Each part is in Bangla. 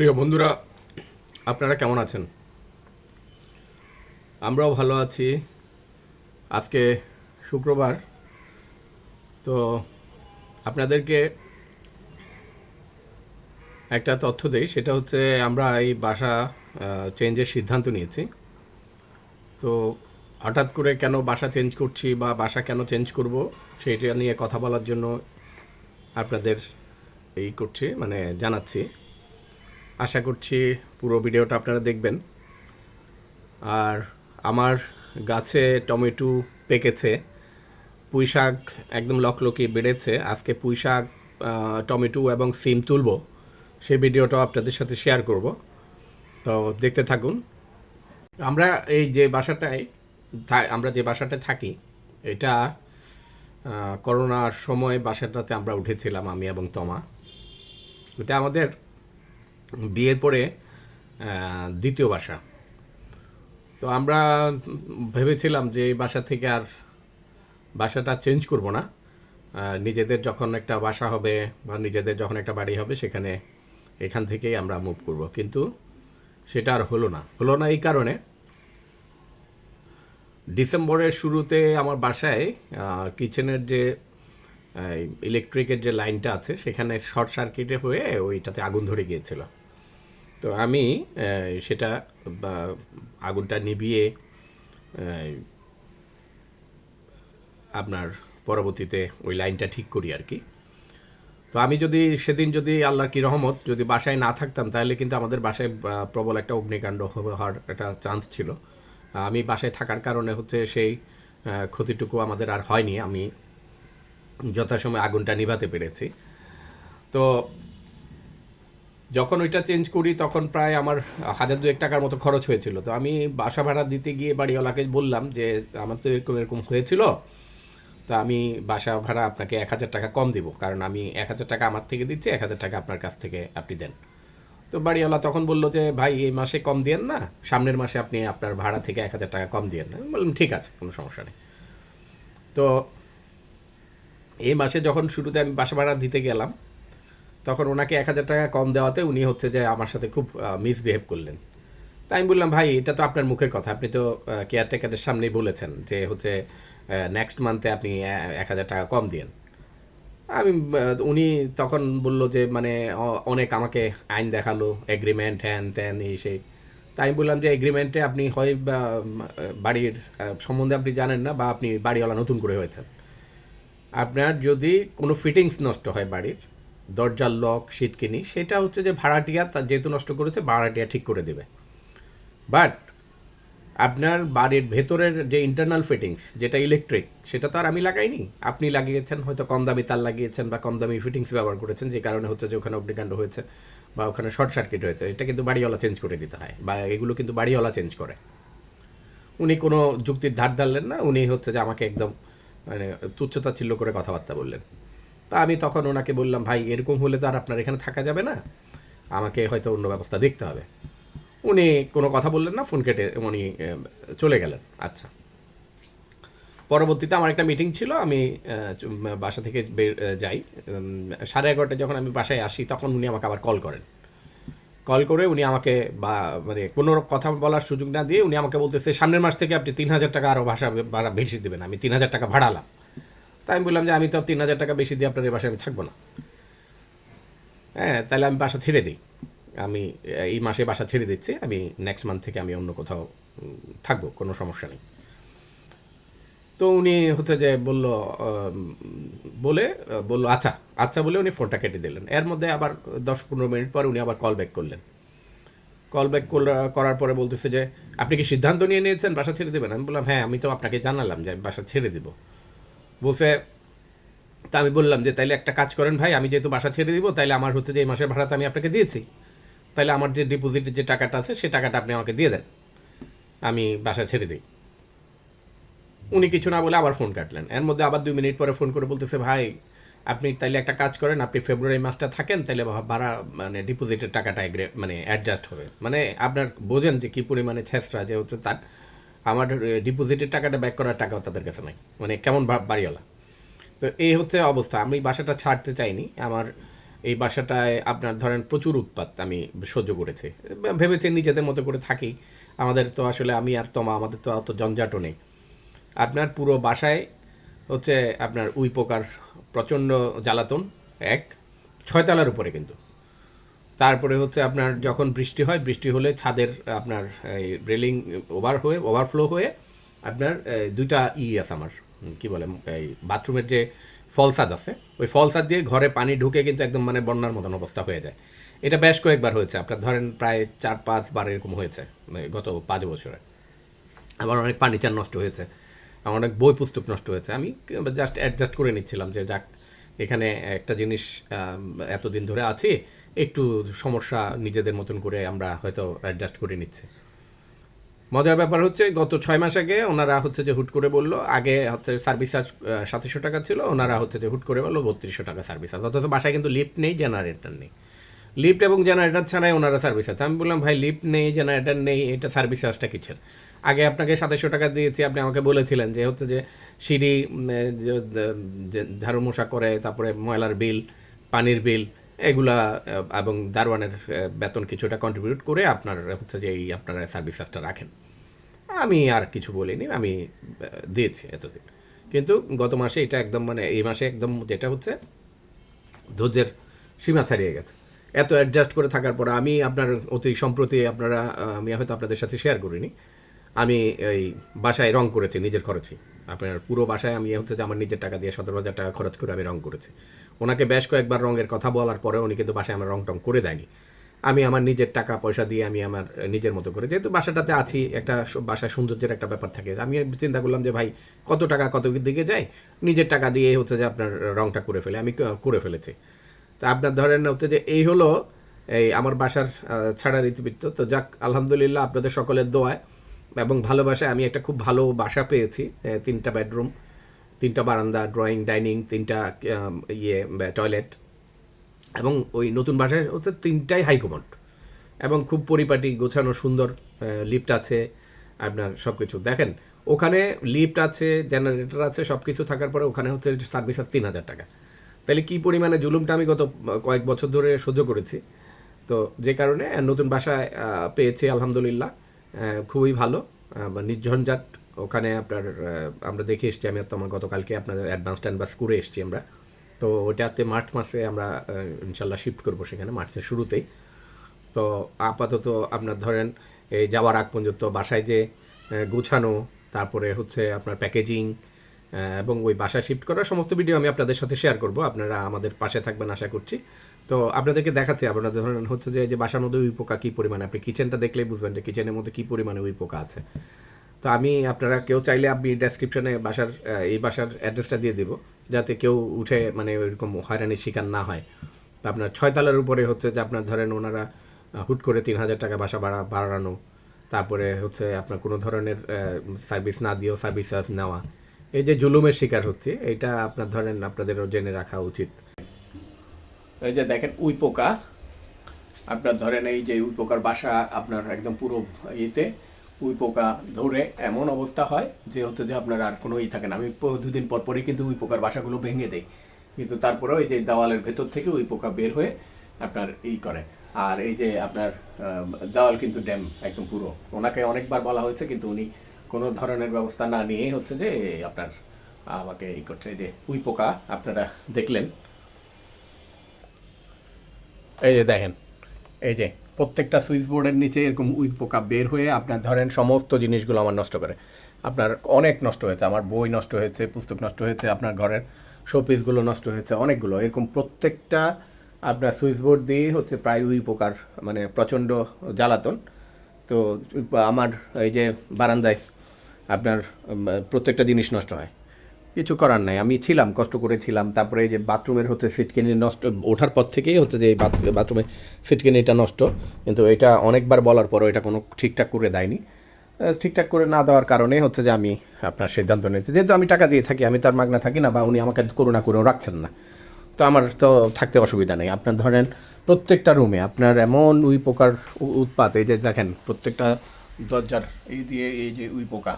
প্রিয় বন্ধুরা, আপনারা কেমন আছেন? আমরাও ভালো আছি। আজকে শুক্রবার, তো আপনাদেরকে একটা তথ্য দেই, সেটা হচ্ছে আমরা এই বাসা চেঞ্জের সিদ্ধান্ত নিয়েছি। তো হঠাৎ করে কেন বাসা চেঞ্জ করছি বা বাসা কেন চেঞ্জ করব সেইটা নিয়ে কথা বলার জন্য আপনাদের এই করছি মানে জানাচ্ছি। আশা করছি পুরো ভিডিওটা আপনারা দেখবেন। আর আমার গাছে টমেটো পেকেছে, পুঁই শাক একদম লকলকি বেড়েছে। আজকে পুঁই শাক টমেটো এবং সিম তুলব সেই ভিডিওটাও আপনাদের সাথে শেয়ার করব। তো দেখতে থাকুন। আমরা এই যে বাসাটায় আমরা যে বাসাটায় থাকি, এটা করোনার সময় বাসাটাতে আমরা উঠেছিলাম আমি এবং তমা। এটা আমাদের বিয়ের পরে দ্বিতীয় বাসা। তো আমরা ভেবেছিলাম যে এই বাসা থেকে আর বাসাটা চেঞ্জ করব না। নিজেদের যখন একটা বাসা হবে বা নিজেদের যখন একটা বাড়ি হবে, সেখানে এখান থেকেই আমরা মুভ করব। কিন্তু সেটা আর হলো না। হলো না এই কারণে ডিসেম্বরের শুরুতে আমার বাসায় কিচেনের যে ইলেকট্রিকের যে লাইনটা আছে, সেখানে শর্ট সার্কিটে হয়ে ওইটাতে আগুন ধরে গিয়েছিল। তো আমি সেটা আগুনটা নিভিয়ে আপনার পরবর্তীতে ওই লাইনটা ঠিক করি আর কি। তো আমি যদি, সেদিন যদি আল্লাহর কি রহমত, যদি বাসায় না থাকতাম, তাহলে কিন্তু আমাদের বাসায় প্রবল একটা অগ্নিকাণ্ড হওয়ার একটা চান্স ছিল। আমি বাসায় থাকার কারণে হচ্ছে সেই ক্ষতিটুকু আমাদের আর হয়নি। আমি যথাসময়ে আগুনটা নিভাতে পেরেছি। তো যখন ওইটা চেঞ্জ করি, তখন প্রায় আমার হাজার দুয়েক টাকার মতো খরচ হয়েছিল। তো আমি বাসা ভাড়া দিতে গিয়ে বাড়িওয়ালাকে বললাম যে, আমার তো এরকম এরকম হয়েছিল, তো আমি বাসা ভাড়া আপনাকে এক হাজার টাকা কম দিব, কারণ আমি এক হাজার টাকা আমার থেকে দিচ্ছি, এক হাজার টাকা আপনার কাছ থেকে আপনি দেন। তো বাড়িওয়ালা তখন বলল যে, ভাই, এই মাসে কম দিয়েন না, সামনের মাসে আপনি আপনার ভাড়া থেকে এক হাজার টাকা কম দিয়েন না। বললাম, ঠিক আছে, কোনো সমস্যা নেই। তো এই মাসে যখন শুরুতে আমি বাসা ভাড়া দিতে গেলাম তখন ওনাকে এক হাজার টাকা কম দেওয়াতে উনি হচ্ছে যে আমার সাথে খুব মিসবিহেভ করলেন। তাই আমি বললাম, ভাই, এটা তো আপনার মুখের কথা। আপনি তো কেয়ারটেকারের সামনেই বলেছেন যে হচ্ছে নেক্সট মান্থে আপনি এক হাজার টাকা কম দিয়েন। আমি উনি তখন বলল যে মানে অনেক আমাকে আইন দেখাল এগ্রিমেন্ট হ্যান ত্যান, এই সেই। তাই আমি বললাম যে এগ্রিমেন্টে আপনি হয় বাড়ির সম্বন্ধে আপনি জানেন না বা আপনি বাড়িওয়ালা নতুন করে হয়েছেন। আপনার যদি কোনো ফিটিংস নষ্ট হয় বাড়ির দরজার লক সিটকিনি, সেটা হচ্ছে যে ভাড়াটিয়া তার যেহেতু নষ্ট করেছে, ভাড়াটিয়া ঠিক করে দেবে। বাট আপনার বাড়ির ভেতরের যে ইন্টারনাল ফিটিংস যেটা ইলেকট্রিক সেটা তো আর আমি লাগাইনি। আপনি লাগিয়েছেন, হয়তো কম দামি তার লাগিয়েছেন বা কম দামি ফিটিংস ব্যবহার করেছেন, যে কারণে হচ্ছে যে ওখানে অগ্নিকাণ্ড হয়েছে বা ওখানে শর্ট সার্কিট হয়েছে। এটা কিন্তু বাড়িওয়ালা চেঞ্জ করে দিতে হয় বা এগুলো কিন্তু বাড়িওয়ালা চেঞ্জ করে। উনি কোনো যুক্তির ধার ধারলেন না, উনি হচ্ছে যে আমাকে একদম মানে তুচ্ছতাচ্ছিল্য করে কথাবার্তা বললেন। তা আমি তখন ওনাকে বললাম, ভাই, এরকম হলে তো আর আপনার এখানে থাকা যাবে না। আমাকে হয়তো অন্য ব্যবস্থা দেখতে হবে। উনি কোনো কথা বললেন না, ফোন কেটে উনি চলে গেলেন। আচ্ছা। পরবর্তীতে আমার একটা মিটিং ছিল, আমি বাসা থেকে যাই। সাড়ে এগারোটায় যখন আমি বাসায় আসি, তখন উনি আমাকে আবার কল করেন। কল করে উনি আমাকে বা মানে কোনো কথা বলার সুযোগ না দিয়ে উনি আমাকে বলতেছে, সামনের মাস থেকে আপনি তিন হাজার টাকা আরও ভাষা, ভাড়া বেশি দেবেন। আমি তিন হাজার টাকা ভাড়ালাম। তাই আমি বললাম যে আমি তো তিন হাজার টাকা বেশি দিয়ে আপনার এই বাসায় আমি থাকব না। হ্যাঁ তাহলে আমি বাসা ছেড়ে দিই। আমি, এই মাসে বাসা ছেড়ে দিচ্ছি, আমি নেক্সট মান্থ থেকে আমি অন্য কোথাও থাকব, কোনো সমস্যা নেই। তো উনি হচ্ছে যে বলল বলে, বলল আচ্ছা। আচ্ছা বলে উনি ফোনটা কেটে দিলেন। এর মধ্যে আবার দশ পনেরো মিনিট পর উনি আবার কল ব্যাক করলেন। কল ব্যাক করার পরে বলতেছে যে, আপনি কি সিদ্ধান্ত নিয়ে নিয়েছেন? বাসা ছেড়ে দেবেন? আমি বললাম হ্যাঁ আমি তো আপনাকে জানালাম যে আমি বাসা ছেড়ে দিব। বলছে, তা আমি বললাম যে, তাইলে একটা কাজ করেন ভাই, আমি যেহেতু বাসা ছেড়ে দিব, তাইলে আমার হচ্ছে যে, এই মাসের ভাড়া তো আমি আপনাকে দিয়েছি। তাইলে আমার যে ডিপোজিটের যে টাকাটা আছে, সে টাকাটা আপনি আমাকে দিয়ে দেন। আমি বাসা ছেড়ে দিই। উনি কিছু না বলে আবার ফোন কাটলেন। এর মধ্যে আবার দুই মিনিট পরে ফোন করে বলতেছে, ভাই, আপনি তাইলে একটা কাজ করেন, আপনি ফেব্রুয়ারি মাসটা থাকেন, তাইলে ভা- ভাড়া মানে ডিপোজিটের টাকাটা মানে অ্যাডজাস্ট হবে। মানে আপনার বোঝেন যে, কী পরিমাণে ছেঁচড়া যে হচ্ছে তার। আমার ডিপোজিটের টাকাটা ব্যাক করার টাকাও তাদের কাছে নাই। মানে কেমন বাড়িওয়ালা। তো এই হচ্ছে অবস্থা। আমি বাসাটা ছাড়তে চাইনি। আমার এই বাসাটায় আপনার ধরেন প্রচুর উৎপাত আমি সহ্য করেছি। ভেবেছি নিজেদের মতো করে থাকি। আমাদের তো আসলে আমি আর তমা, আমাদের তো অত জঞ্জাটও নেই। আপনার পুরো বাসায় হচ্ছে আপনার উই পোকার প্রচণ্ড জ্বালাতন, এক। ছয়তলার উপরে কিন্তু। তারপরে হচ্ছে আপনার যখন বৃষ্টি হয়, বৃষ্টি হলে ছাদের আপনার রেলিং ওভার হয়ে ওভারফ্লো হয়ে আপনার দুইটা ই আছে আমার কি বলে এই বাথরুমের যে ফলসাদ আছে, ওই ফলসাদ দিয়ে ঘরে পানি ঢুকে কিন্তু একদম মানে বন্যার মতন অবস্থা হয়ে যায়। এটা বেশ কয়েকবার হয়েছে, আপনার ধরেন প্রায় চার পাঁচ বার এরকম হয়েছে মানে গত পাঁচ বছরে। আমার অনেক ফার্নিচার নষ্ট হয়েছে, আমার অনেক বই পুস্তক নষ্ট হয়েছে, আমি জাস্ট অ্যাডজাস্ট করে নিচ্ছিলাম যে যাক, এখানে একটা জিনিস এতদিন ধরে আছি একটু সমস্যা নিজেদের মতন করে আমরা হয়তো অ্যাডজাস্ট করে নিচ্ছি। মজার ব্যাপার হচ্ছে গত ছয় মাস আগে ওনারা হচ্ছে যে হুট করে বলল, আগে হচ্ছে সার্ভিস চার্জ সাতশো টাকা ছিল, ওনারা হচ্ছে যে হুট করে বলল বত্রিশশো টাকা সার্ভিস চার্জ অথচ বাসায় কিন্তু লিফট নেই জেনারেটর নেই। লিফট এবং জেনারেটর ছাড়াই ওনারা সার্ভিস আছে আমি বললাম, ভাই লিফট নেই জেনারেটর নেই, এটা সার্ভিস চার্জটা কিসের? আগে আপনাকে সাতাশশো টাকা দিয়েছি, আপনি আমাকে বলেছিলেন যে হচ্ছে যে সিঁড়ি ঝাড়ু মশা করে, তারপরে ময়লার বিল, পানির বিল এগুলা এবং দারোয়ানের বেতন কিছুটা কন্ট্রিবিউট করে আপনার, হচ্ছে যে, এই আপনারা সার্ভিস চার্জটা রাখেন। আমি আর কিছু বলিনি, আমি দিয়েছি এতদিন। কিন্তু গত মাসে এটা একদম মানে এই মাসে একদম যেটা হচ্ছে, ধৈর্যের সীমা ছাড়িয়ে গেছে। এত অ্যাডজাস্ট করে থাকার পর আমি আপনার অতি সম্প্রতি আপনারা আমি হয়তো আপনাদের সাথে শেয়ার করিনি। আমি এই বাসায় রং করেছি, নিজের খরচই। আপনার পুরো বাসায় আমি হচ্ছে যে আমার নিজের টাকা দিয়ে সতেরো হাজার টাকা খরচ করে আমি রং করেছি। ওনাকে বেশ কয়েকবার রঙের কথা বলার পরে উনি কিন্তু বাসায় আমার রং টং করে দেয়নি। আমি আমার নিজের টাকা পয়সা দিয়ে আমি আমার নিজের মতো করে যেহেতু বাসাটাতে আছি একটা বাসায় সৌন্দর্যের একটা ব্যাপার থাকে আমি চিন্তা করলাম যে ভাই কত টাকা কত দিকে যায়? নিজের টাকা দিয়ে হচ্ছে যে আপনার রংটা করে ফেলে। আমি করে ফেলেছি। তা আপনার ধরেন হচ্ছে যে এই হলো এই আমার বাসার আহ, ছাড়ার ইতিবৃত্ত তো যাক আলহামদুলিল্লাহ আপনাদের সকলের দোয়ায় এবং ভালোবাসায় আমি একটা খুব ভালো বাসা পেয়েছি তিনটা বেডরুম। তিনটা বারান্দা ড্রয়িং ডাইনিং তিনটা ইয়ে টয়লেট এবং ওই নতুন বাসায় হচ্ছে তিনটাই হাইকমোড এবং খুব পরিপাটি, গোছানো সুন্দর লিফট আছে, আপনার সব কিছু দেখেন, ওখানে লিফট আছে জেনারেটর আছে সব কিছু থাকার পরে ওখানে হচ্ছে সার্ভিস আছে তিন হাজার টাকা। তাহলে কী পরিমাণে জুলুমটা আমি গত কয়েক বছর ধরে সহ্য করেছি? তো যে কারণে নতুন বাসায় পেয়েছি, আলহামদুলিল্লাহ খুবই ভালো নির্ঝঞ্ঝাট ওখানে আপনার আমরা দেখে এসছি, আমি তো আমার গতকালকে আপনাদের অ্যাডভান্স ট্যাডভান্স করে এসছি আমরা। তো ওটাতে মার্চ মাসে আমরা ইনশাল্লাহ শিফট করব সেখানে, মার্চের শুরুতেই। তো আপাতত আপনার ধরেন, এই যাওয়ার আগ পর্যন্ত বাসায় যে গুছানো, তারপরে হচ্ছে আপনার প্যাকেজিং এবং ওই বাসা শিফট করার সমস্ত ভিডিও আমি আপনাদের সাথে শেয়ার করব। আপনারা আমাদের পাশে থাকবেন, আশা করছি। তো আপনাদেরকে দেখাচ্ছি আপনাদের ধরেন হচ্ছে যে বাসার মধ্যে উই পোকা কী পরিমাণে, আপনি কিচেনটা দেখলেই বুঝবেন যে কিচেনের মধ্যে কী পরিমাণে উই পোকা আছে। তো আমি, আপনারা কেউ চাইলে আপনি ডেসক্রিপশনে বাসার এই বাসার অ্যাড্রেসটা দিয়ে দেবো, যাতে কেউ উঠে মানে ওইরকম হয়রানির শিকার না হয়। তো আপনার ছয়তলার উপরে হচ্ছে যে আপনার ধরেন ওনারা হুট করে তিন হাজার টাকা বাসা ভাড়া, বাড়ানো, তারপরে হচ্ছে আপনার কোনো ধরনের সার্ভিস না দিয়েও সার্ভিস চার্জ নেওয়া। এই যে জুলুমের শিকার হচ্ছে এটা আপনার ধরেন আপনাদেরও জেনে রাখা উচিত। এই যে দেখেন, উই পোকা। আপনার ধরেন এই যে উই পোকার বাসা আপনার একদম পুরো ইয়েতে। উই পোকা ধরে এমন অবস্থা হয় যে হচ্ছে যে আপনার আর কোনো ই থাকে না। আমি দুদিন পর পরই কিন্তু উই পোকার বাসাগুলো ভেঙে দেই। কিন্তু তারপরে ওই যে দেওয়ালের ভেতর থেকে উই পোকা বের হয়ে আপনার ই করে। আর এই যে আপনার দেওয়াল কিন্তু ড্যাম, একদম পুরো। ওনাকে অনেকবার বলা হয়েছে, কিন্তু উনি কোনো ধরনের ব্যবস্থা না নিয়েই হচ্ছে যে আপনার, আমাকে ই করছে। যে উই পোকা, আপনারা দেখলেন। এই যে দেখেন, এই যে প্রত্যেকটা সুইচ বোর্ডের নিচে এরকম উইক পোকা বের হয়ে আপনার ধরেন সমস্ত জিনিসগুলো আমার নষ্ট করে। আপনার অনেক নষ্ট হয়েছে, আমার বই নষ্ট হয়েছে, পুস্তক নষ্ট হয়েছে, আপনার ঘরের শোপিসগুলো নষ্ট হয়েছে, অনেকগুলো। এরকম প্রত্যেকটা আপনার সুইচ বোর্ড দিয়ে হচ্ছে প্রায় উই পোকার মানে প্রচণ্ড জ্বালাতন। তো, আমার এই যে বারান্দায় আপনার প্রত্যেকটা জিনিস নষ্ট হয়। কিছু করার নাই। আমি ছিলাম, কষ্ট করেছিলাম তারপরে এই যে বাথরুমের হচ্ছে সিটকেনি নষ্ট, ওঠার পর থেকেই হচ্ছে যে বাথরুমে সিটকেনিটা নষ্ট। কিন্তু এটা অনেকবার বলার পরও এটা কোনো ঠিকঠাক করে দেয়নি। ঠিকঠাক করে না দেওয়ার কারণে হচ্ছে যে আমি আপনার সিদ্ধান্ত নিয়েছি। যেহেতু আমি টাকা দিয়ে থাকি, আমি তার মাগনা থাকি না বা উনি আমাকে করুণা করেও রাখছেন না। তো আমার তো থাকতে অসুবিধা নেই। আপনার ধরেন প্রত্যেকটা রুমে আপনার এমন উই পোকার উৎপাত, এই যে দেখেন প্রত্যেকটা দরজার এই দিয়ে এই যে উই পোকা,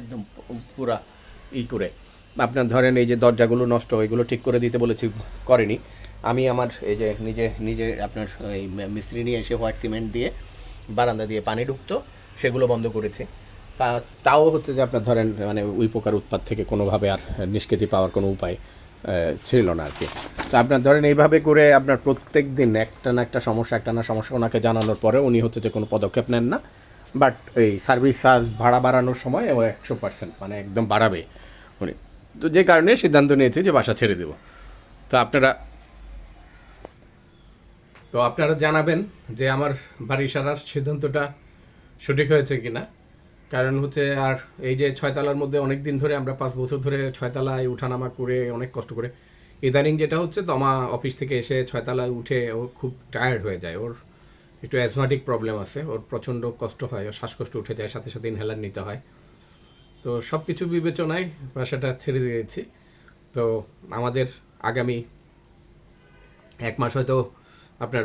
একদম পুরা ই করে। আপনার ধরেন এই যে দরজাগুলো নষ্ট, এগুলো ঠিক করে দিতে বলেছি, করেনি। আমি আমার এই যে নিজে নিজে আপনার এই মিস্ত্রি নিয়ে এসে হোয়াইট সিমেন্ট দিয়ে বারান্দা দিয়ে পানি ঢুকতো, সেগুলো বন্ধ করেছি। তা, তাও হচ্ছে যে আপনার ধরেন মানে উই পোকার উৎপাত থেকে কোনোভাবে আর নিষ্কৃতি পাওয়ার কোনো উপায় ছিল না আর কি তো আপনার ধরেন এইভাবে করে আপনার প্রত্যেক দিন একটা না একটা সমস্যা, একটা না সমস্যা ওনাকে জানানোর পরে উনি হচ্ছে যে কোনো পদক্ষেপ নেন না। বাট এই সার্ভিস চার্জ ভাড়া বাড়ানোর সময় ও একশো পার্সেন্ট মানে একদম বাড়াবে। তো যে কারণে সিদ্ধান্ত নিয়েছি যে বাসা ছেড়ে দেবো। তো আপনারা তো আপনারা জানাবেন যে আমার বাড়ি সারার সিদ্ধান্তটা সঠিক হয়েছে কিনা। কারণ হচ্ছে আর এই যে ছয়তলার মধ্যে অনেক দিন ধরে আমরা পাঁচ বছর ধরে ছয়তলায় উঠানামা করে অনেক কষ্ট করে, ইদানিং যেটা হচ্ছে তো আমার অফিস থেকে এসে ছয়তলায় উঠে ও খুব টায়ার্ড হয়ে যায়। ওর একটু অ্যাজমাটিক প্রবলেম আছে, ওর প্রচণ্ড কষ্ট হয় ওর শ্বাসকষ্ট উঠে যায়, সাথে সাথে ইনহেলার নিতে হয়। তো সব কিছু বিবেচনায় বাসাটা ছেড়ে দিয়েছি। তো আমাদের আগামী এক মাস হয়তো আপনার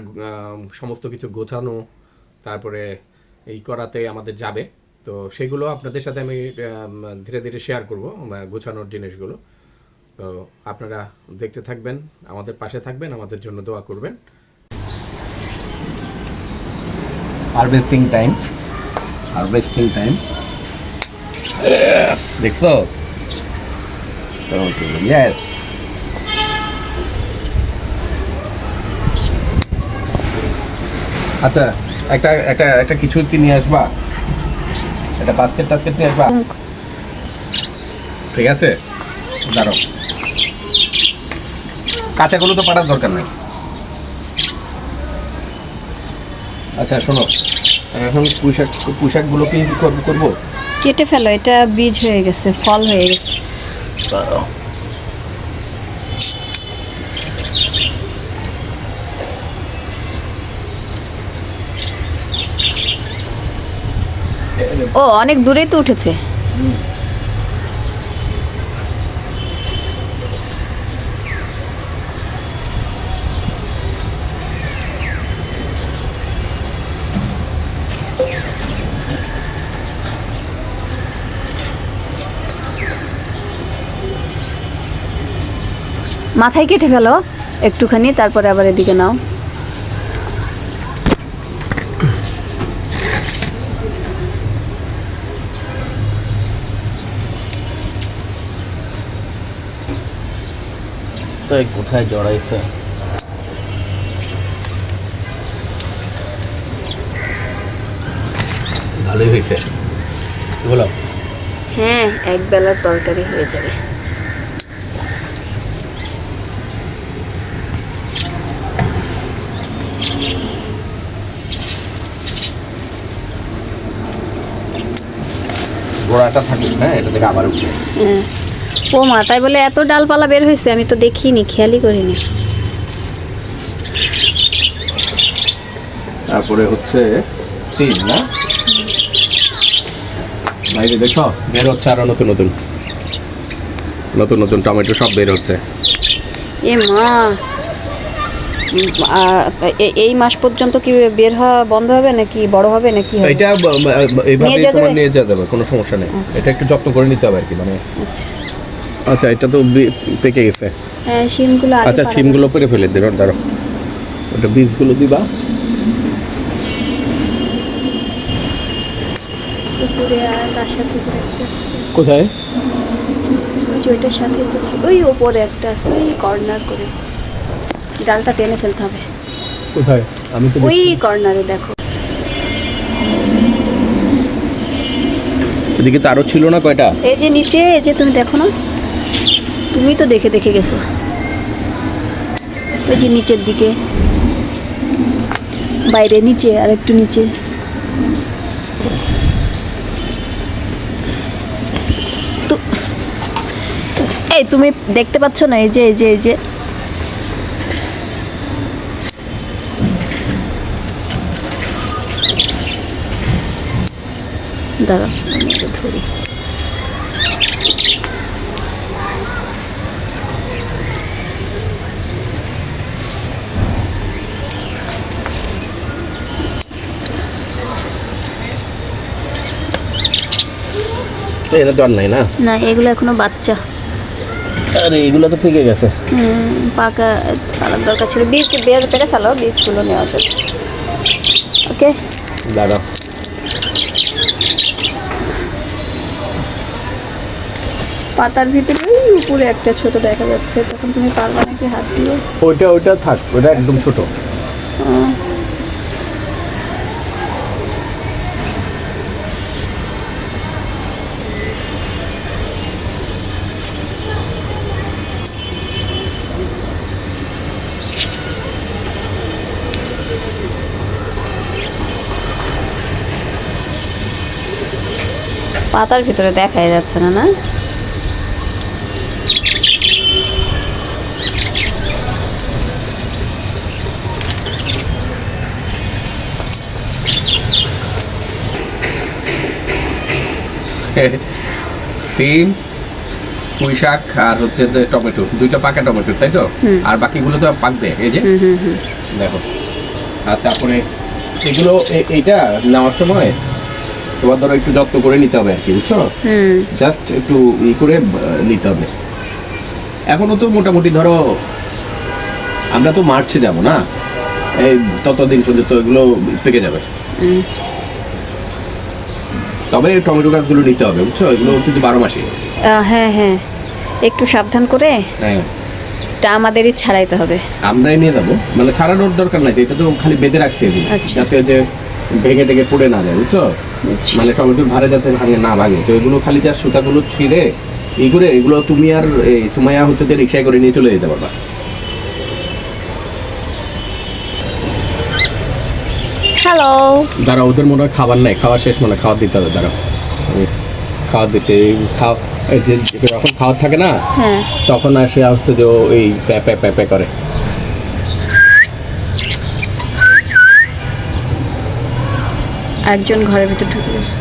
সমস্ত কিছু গোছানো, তারপরে এই করাতে আমাদের যাবে। তো সেগুলো আপনাদের সাথে আমি ধীরে ধীরে শেয়ার করব গোছানোর জিনিসগুলো। তো আপনারা দেখতে থাকবেন, আমাদের পাশে থাকবেন, আমাদের জন্য দোয়া করবেন। হারভেস্টিং টাইম হারভেস্টিং টাইম দেখছ? ইয়েস আচ্ছা একটা একটা একটা কিছু কি নিয়ে আসবা? একটা বাস্কেট টাস্কেট নিয়ে আসবা? ঠিক আছে? দাঁড়াও। কাঁচাগুলো তো পাঠার দরকার নাই। আচ্ছা শোনো। এখন পুঁইশাক পুঁইশাকগুলো কি করব করব? কেটে ফেলো এটা বীজ হয়ে গেছে ফল হয়ে গেছে। ও অনেক দূরেই তো উঠেছে। মাথায় কেটে ফেলো একটুখানি তারপরে আবার এদিকে নাও। তাই কোথায় জড়াইছে। ভালোই হয়েছে। বলো। হ্যাঁ এক বেলার তরকারি হয়ে যাবে। গোড়াটা থাকুক হ্যাঁ এটা থেকে আবার উঠবে হ্যাঁ। ও মা তাই বলে এত ডালপালা বের হয়েছে আমি তো দেখিনি খেয়ালই করিনি। তারপরে হচ্ছে সিম না? বাইরে দেখো বের হচ্ছে আরও নতুন নতুন। নতুন নতুন টমেটো সব বের হচ্ছে। এ মা এই মাস পর্যন্ত কি বের হওয়া বন্ধ হবে নাকি বড় হবে নাকি এটা এইভাবে তোমার নিয়ে যাওয়া যাবে কোনো সমস্যা নেই। এটা একটু যত্ন করে নিতে হবে আর কি মানে আচ্ছা। আচ্ছা এটা তো পেকে গেছে। হ্যাঁ শিমগুলো আগে আচ্ছা সিমগুলো পেরে ফেলে দেবে ধরো ওটা বীজগুলো দিবা। কোথায়? ওইটার সাথে তো ওই ওপরে একটা আছে ওই কর্নার করে। ডালটা টেনে ফেলতে হবে। কোথায়? আমি তো ওই কর্নারে দেখো। এদিকে তো আরও ছিল না কয়টা? এই যে নিচে এই যে তুমি দেখো না? তুমি তো দেখে দেখে গেছো। ওই যে নিচের দিকে। বাইরে নিচে আর একটু নিচে। তো এই তুমি দেখতে পাচ্ছ না? এই যে এই যে এই যে। দাঁড়া আমি এটা ধরি। এটা তো আর নাই না? না এগুলো এখনও বাচ্চা। আরে এগুলো তো পেকে গেছে। হুম, পাকা পালার দরকার ছিল। বীজ বের পেরে ফেলো বীজগুলো নেওয়া যাবে ওকে? দাঁড়াও। পাতার ভিতরে ওই উপরে একটা ছোট দেখা যাচ্ছে তখন তুমি পারবা নাকি হাত দিয়ে? ওইটা ওইটা থাক ওটা একদম ছোট। পাতার ভিতরে দেখাই যাচ্ছে না না? সিম পুঁই শাক আর হচ্ছে টমেটো। দুইটা পাকা টমেটো তাই তো? আর বাকিগুলো তো পাকবে এই যে? দেখো। আর তারপরে এগুলো এইটা নেওয়ার সময় তোমার ধরো একটু যত্ন করে নিতে হবে আর কি বুঝছ? জাস্ট একটু ই করে নিতে হবে। এখনও তো মোটামুটি ধরো আমরা তো মার্চে যাব না? এই ততদিন পর্যন্ত এগুলো পেকে যাবে। তবে টমেটো গাছগুলো নিতে হবে বুঝছ? এগুলো কিন্তু বারো মাসে। হ্যাঁ হ্যাঁ। একটু সাবধান করে হ্যাঁ। এটা আমাদেরই ছাড়াইতে হবে। আমরাই নিয়ে যাব। মানে ছাড়ানোর দরকার নাই এটা তো খালি বেঁধে রাখছি। আচ্ছা। যাতে যে ভেঙে টেগে পড়ে না যায় বুঝছ? মানে টমেটোর ভারে যাতে ভাঙে না ভাঙে তো এগুলো খালি যা সুতাগুলো ছিঁড়ে করে এগুলো তুমি আর এই সুমাইয়া হচ্ছে যে রিক্সায় করে নিয়ে চলে যেতে পারবা। হ্যালো দাঁড়া ওদের মনে হয় খাবার নাই। খাওয়া শেষ মনে খাওয়া দিতে হবে দাঁড়া খাওয়া খাওয়া যখন খাওয়ার থাকে না হ্যাঁ। তখন আসে হচ্ছে যে ও এই প্যাপে প্যা প্যা প্যা করে। একজন ঘরের ভিতর ঢুকে গেছে।